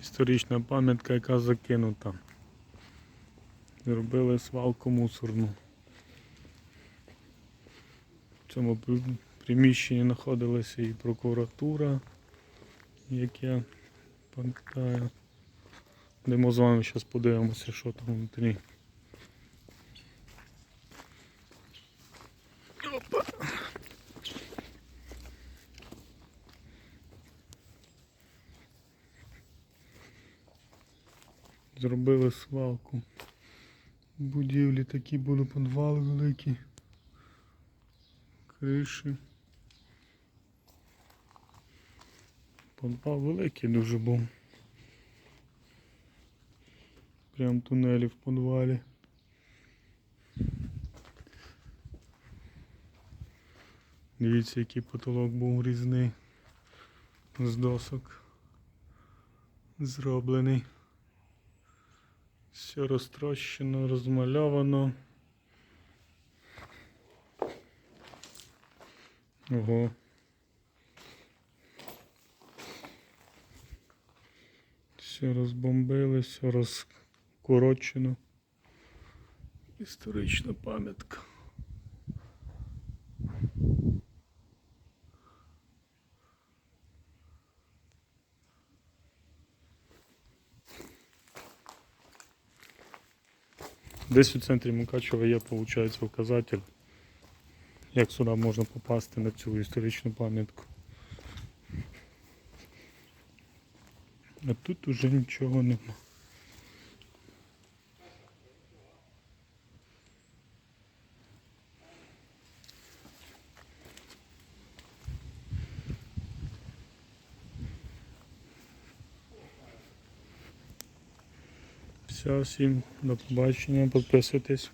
Історична пам'ятка, яка закинута. Зробили свалку мусорну. В цьому приміщенні знаходилася і прокуратура, як я пам'ятаю. Йдемо з вами зараз подивимося, що там внутрі. Зробили свалку. Будівлі такі були підвали великі. Криші. Підвал великий дуже був. Прям тунелі в підвалі. Дивіться, який потолок був різний з досок зроблений. Все розтрощено, розмальовано. Ого. Все розбомбили, все розкорочено. Історична пам'ятка. Десь у центрі Мукачева є, виходить, вказатель, як сюди можна попасти на цю історичну пам'ятку. А тут уже нічого нема. Все, всім до побачення, підписуйтесь.